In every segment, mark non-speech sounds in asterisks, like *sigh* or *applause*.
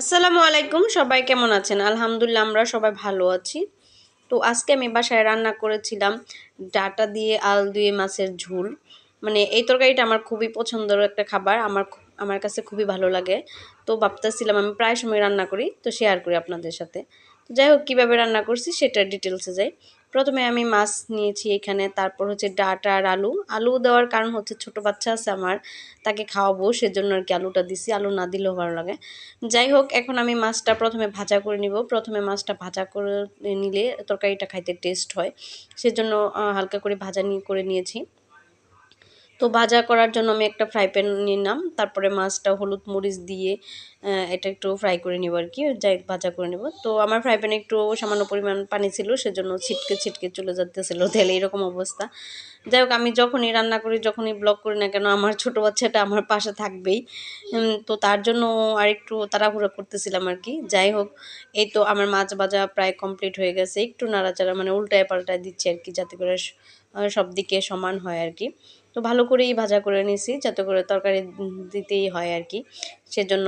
আসসালামু আলাইকুম, সবাই কেমন আছেন? আলহামদুলিল্লাহ, আমরা সবাই ভালো আছি। তো আজকে আমি বাসায় রান্না করেছিলাম ডাটা দিয়ে আল দিয়ে মাছের ঝোল। মানে এই তরকারিটা আমার খুবই পছন্দের একটা খাবার, আমার আমার কাছে খুবই ভালো লাগে। তো ভাবতেছিলাম আমি প্রায় সময় রান্না করি, তো শেয়ার করি আপনাদের সাথে। তো যাই হোক, কীভাবে রান্না করছি সেটা ডিটেলসে যাই। প্রথমে আমি মাছ নিয়েছি এখানে, তারপর হচ্ছে ডাটা আর আলু। আলু দেওয়ার কারণ হচ্ছে ছোট বাচ্চা আছে আমার, তাকে খাওয়াবো, সেজন্য আর কি আলুটা দিছি। আলু না দিলেও ভালো লাগে। যাই হোক, এখন আমি মাছটা প্রথমে ভাজা করে নিব। প্রথমে মাছটা ভাজা করে নিলে তরকারিটা খাইতে টেস্ট হয়। সেজন্য হালকা করে ভাজা নিয়ে করে নিয়েছি। তো ভাজা করার জন্য আমি একটা ফ্রাই প্যান নিলাম। তারপরে মাছটা হলুদ মরিচ দিয়ে এটা একটু ফ্রাই করে নিব আর কি যাই ভাজা করে নেব। তো আমার ফ্রাই প্যানে একটু সামান্য পরিমাণ পানি ছিল, সেজন্য ছিটকে ছিটকে চলে যাতেছিল তেলে, এরকম অবস্থা। যাই হোক, আমি যখনই রান্না করি, যখনই ব্লগ করি না কেন, আমার ছোটো বাচ্চাটা আমার পাশে থাকবেই। তো তার জন্য আর একটু তাড়াহুড়ো করতেছিলাম আর কি যাই হোক, এই তো আমার মাছ ভাজা প্রায় কমপ্লিট হয়ে গেছে। একটু নাড়াচাড়া মানে উল্টায় পাল্টায় দিচ্ছি আর কি যাতে করে সব দিকে সমান হয় আর কি তো ভালো করেই ভাজা করে নিয়েছি যাতে করে তরকারি দিতেই হয় আর কি, সেজন্য।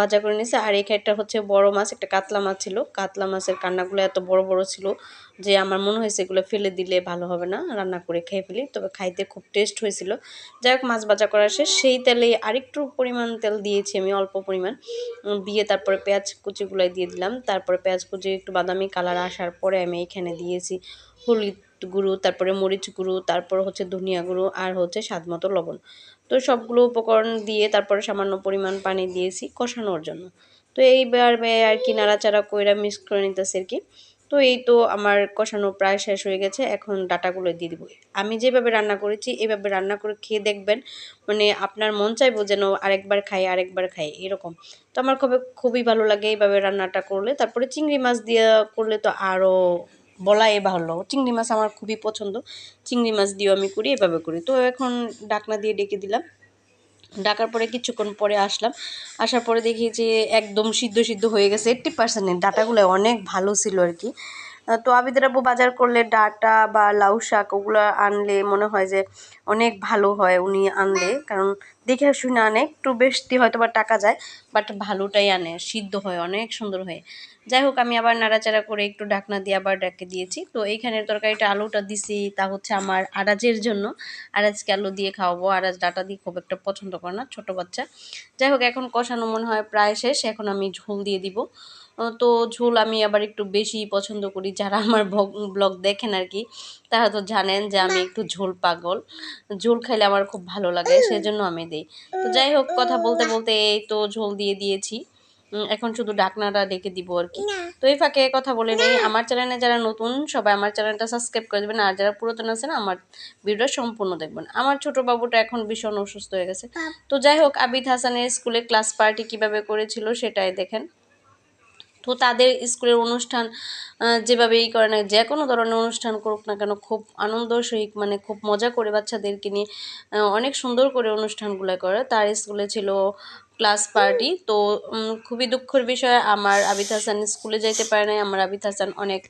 ভাজা করে নিয়েছি আর এখানে হচ্ছে বড় মাছ, একটা কাতলা মাছ ছিল। কাতলা মাছের কান্নাগুলো এত বড় বড় ছিল যে আমার মনে হয়েছে এগুলো ফেলে দিলে ভালো হবে না, রান্না করে খেয়ে ফেলি। তবে খাইতে খুব টেস্ট হয়েছিল। যাই হোক, মাছ ভাজা করা শেষ। সেই তেলে আরেকটু পরিমাণ তেল দিয়েছি আমি, অল্প পরিমাণ। দিয়ে তারপরে পেঁয়াজ কুচিগুলো দিয়ে দিলাম। তারপরে পেঁয়াজ কুচি, একটু বাদামি কালার আসার পরে আমি এখানে দিয়েছি হলুদ গুঁড়ো, তারপরে মরিচ গুঁড়ো, তারপর হচ্ছে ধনিয়া গুঁড়ো আর হচ্ছে স্বাদ মতো লবণ। তো সবগুলো উপকরণ দিয়ে তারপরে সামান্য পরিমাণ পানি দিয়েছি কষানোর জন্য। তো এইবার আর কি নাড়াচাড়া কইরা মিক্স করে নিতেছি আর কি। তো এই তো আমার কষানো প্রায় শেষ হয়ে গেছে, এখন ডাটাগুলো দিয়ে দিব। আমি যেভাবে রান্না করেছি এইভাবে রান্না করে খেয়ে দেখবেন মানে আপনার মন চাইব যেন আরেকবার খাই আরেকবার খাই, এরকম। তো আমার খুবই ভালো লাগে এইভাবে রান্নাটা করলে। তারপরে চিংড়ি মাছ দিয়ে করলে তো আরও বলাই ভালো চিংড়ি মাছ আমার খুবই পছন্দ। চিংড়ি মাছ দিয়েও আমি করি, এভাবে করি। তো এখন ডাকনা দিয়ে ডেকে দিলাম। ডাকার পরে কিছুক্ষণ পরে আসলাম। আসার পরে দেখি যে একদম সিদ্ধ সিদ্ধ হয়ে গেছে। এইট্টি পার্সেন্টের ডাটাগুলো অনেক ভালো ছিল আর কি। তো আবিদের বাজার করলে ডাটা বা লাউ শাক ওগুলো আনলে মনে হয় যে অনেক ভালো হয় উনি আনলে। কারণ দেখে শুনে আনে, একটু বেশি হয়তো বা টাকা যায়, বাট ভালোটাই আনে, সিদ্ধ হয়, অনেক সুন্দর হয়। যাই হোক, আমি আবার নাড়াচাড়া করে একটু ঢাকনা দিয়ে আবার ডাকে দিয়েছি। তো এইখানের তরকারিটা আলুটা দিছি, তা হচ্ছে আমার আরাজের জন্য। আরাজকে আলু দিয়ে খাওয়াবো। আরাজ ডাটা দিয়ে খুব একটা পছন্দ করে না, ছোটো বাচ্চা। যাই হোক, এখন কষানো মনে হয় প্রায় শেষ। এখন আমি ঝোল দিয়ে দিব। তো ঝোল আমি আবার একটু বেশি পছন্দ করি। যারা আমার ব্লগ দেখেন আর কি তারা তো জানেন যে আমি একটু ঝোল পাগল। ঝোল খাইলে আমার খুব ভালো লাগে সেজন্য আমি দিই। তো যাই হোক কথা বলতে বলতে এই তো ঝোল দিয়ে দিয়েছি। এখন শুধু ডাকনাটা ডেকে দিব আর কি। তো এই ফাঁকে কথা বলে নেই। আমার চ্যানেলে যারা নতুন সবাই আমার চ্যানেলটা সাবস্ক্রাইব করে দেবেন। আর যারা পুরাতন আছেন আমার ভিডিওটা সম্পূর্ণ দেখবেন। আমার ছোট বাবুটা এখন ভীষণ অসুস্থ হয়ে গেছে। তো যাই হোক আবিদ হাসানের স্কুলে ক্লাস পার্টি কীভাবে করেছিল সেটাই দেখেন। তো তাদের স্কুলের অনুষ্ঠান যেভাবে যেভাবেই করে না, যে কোনো ধরনের অনুষ্ঠান করুক না কেন, খুব আনন্দ সহিত মানে খুব মজা করে বাচ্চাদেরকে নিয়ে অনেক সুন্দর করে অনুষ্ঠানগুলো করে। তার স্কুলে ছিল ক্লাস পার্টি তো খুবই দুঃখের বিষয়। আমার আবিদ হাসান স্কুলে যাইতে পারে নাই। আমার আবিদ হাসান অনেক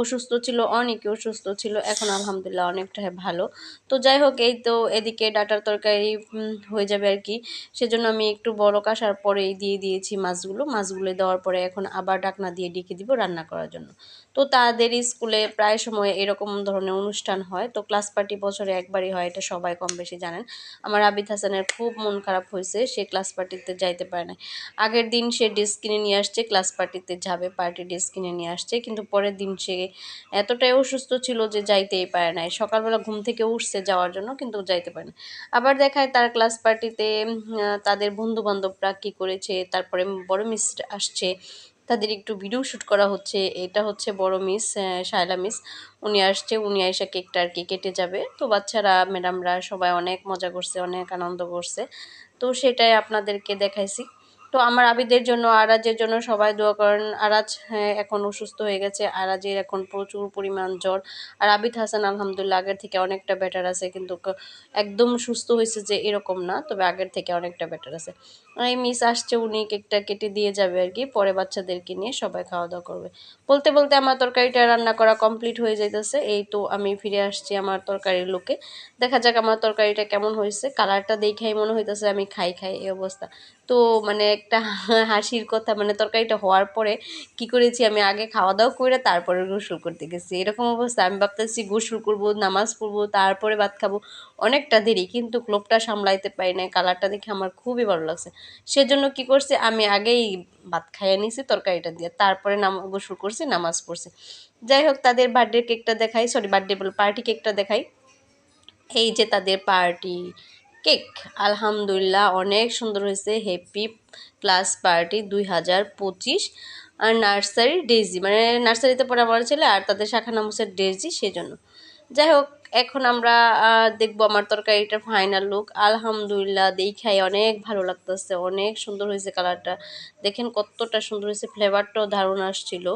অসুস্থ ছিল অনেকে অসুস্থ ছিল। এখন আলহামদুলিল্লাহ অনেকটা ভালো। তো যাই হোক, এই তো এদিকে ডাটার তরকারি হয়ে যাবে আর কি। সেজন্য আমি একটু বড় কাসার পরেই দিয়ে দিয়েছি মাছগুলো। মাছগুলো দেওয়ার পরে এখন আবার ডাকনা দিয়ে ডেকে দিব রান্না করার জন্য। তো তাদের স্কুলে প্রায় সময় এরকম ধরনের অনুষ্ঠান হয়। তো ক্লাস পার্টি বছরে একবারই হয়, এটা সবাই কম বেশি জানেন। আমার আবিদ হাসানের খুব মন খারাপ হয়েছে। সে ক্লাস পার্টিতে যাইতে পারে না। আগের দিন সে ড্রেস কিনে নিয়ে আসছে, ক্লাস পার্টিতে যাবে, পার্টি ড্রেস কিনে নিয়ে আসছে, কিন্তু পরের দিন সে এতটাই অসুস্থ ছিল যে যাইতেই পারে নাই। সকালবেলা ঘুম থেকে উঠছে যাওয়ার জন্য, কিন্তু যাইতে পারে না। আবার দেখায় তার ক্লাস পার্টিতে তাদের বন্ধু বান্ধবরা কী করেছে, তারপরে বড় মিস আসছে। তাদের একটু ভিডিও শ্যুট করা হচ্ছে। এটা হচ্ছে বড় মিস শায়লা মিস উনি আসছে, উনি আইসা কেকটা আর কি কেটে যাবে। তো বাচ্চারা ম্যাডামরা সবাই অনেক মজা করছে, অনেক আনন্দ করছে। তো সেটাই আপনাদেরকে দেখাইছি। তো আমার আবিদের জন্য আরাজের জন্য সবাই দোয়া করেন। আরাজ হ্যাঁ, এখন অসুস্থ হয়ে গেছে। আরাজের এখন প্রচুর পরিমাণ জ্বর। আর আবিদ হাসান আলহামদুলিল্লাহ আগের থেকে অনেকটা বেটার আছে। কিন্তু একদম সুস্থ হয়েছে যে এরকম না তবে আগের থেকে অনেকটা বেটার আছে। এই মিস আসছে উনি কেকটা কেটে দিয়ে যাবে আর কি। পরে বাচ্চাদেরকে নিয়ে সবাই খাওয়া দাওয়া করবে। বলতে বলতে আমার তরকারিটা রান্না করা কমপ্লিট হয়ে যাইতেছে। এই তো আমি ফিরে আসছি আমার তরকারির লোকে দেখা যাক আমার তরকারিটা কেমন হয়েছে। কালারটা দেখেই মনে হইতেছে আমি খাই খাই এই অবস্থা। তো মানে একটা *laughs* হাসির কথা মানে তরকারিটা হওয়ার পরে কি করেছি, আমি আগে খাওয়া দাওয়া করে তারপরে গোসল করতে গেছি। এরকম অবস্থা, আমি ভাবতেছি গোসল করব, নামাজ পড়ব, তারপরে ভাত খাব। অনেকটা দেরি, কিন্তু ক্লোবটা সামলাইতে পারি না কালারটা দেখে আমার খুবই ভালো লাগছে। সেজন্য কি করছে, আমি আগেই ভাত খাইয়ে নিছি, তরকারিটা দিয়ে, তারপরে নাম, গোসল করছি, নামাজ পড়ছি। যাই হোক, তাদের বার্থডে কেকটা দেখাই সরি বার্থডে বল পার্টি কেকটা দেখাই। এই যে তাদের পার্টি কেক। আলহামদুলিল্লাহ, অনেক সুন্দর হয়েছে। হ্যাপি ক্লাস পার্টি দুই হাজার পঁচিশ। আর নার্সারি ডেজি মানে নার্সারিতে পড়ে আমার ছেলে আর তাদের শাখা নাম হচ্ছে ডেজি সেজন্য। যাই হোক, এখন আমরা দেখব আমার তরকারিটার ফাইনাল লুক আলহামদুলিল্লাহ, দেখাই অনেক ভালো লাগতেছে। অনেক সুন্দর হয়েছে কালারটা দেখেন কতটা সুন্দর হয়েছে। ফ্লেভারটাও দারুণ আসছিল।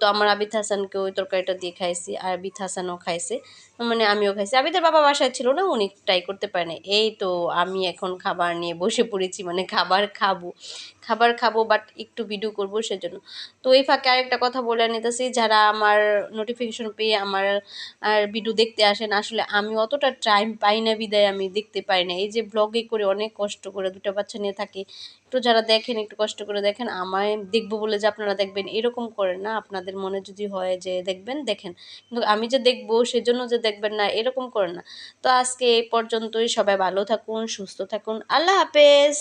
তো আমার আবিদ হাসানকে ওই তরকারিটা দিয়ে খাইছি, আর আবিদ হাসানও খাইছে। মানে আমিও খাইছি। আবিদের বাবা বাসায় ছিল না, উনি ট্রাই করতে পারে এই তো আমি এখন খাবার নিয়ে বসে পড়েছি মানে খাবার খাব। খাবার খাব বাট একটু ভিডিও করব সেজন্য। তো এই ফাঁকে আরেকটা কথা বলে নিতেছি, যারা আমার নোটিফিকেশন পেয়ে আমার, আর ভিডিও দেখতে আসেন, আসলে আমি অতটা টাইম পাই না বিদায়, আমি দেখতে পাই না। এই যে ব্লগে করে অনেক কষ্ট করে দুটো বাচ্চা নিয়ে থাকি, একটু যারা দেখেন, একটু কষ্ট করে দেখেন, আমায় দেখব বলে যে আপনারা দেখবেন, এরকম করেন না। আপনাদের মনে যদি হয় যে দেখবেন, দেখেন। কিন্তু আমি যে দেখব সেজন্য যে দেখবেন না, এরকম করেন না। তো আজকে এই পর্যন্তই, সবাই ভালো থাকুন, সুস্থ থাকুন। আল্লাহ হাফেজ!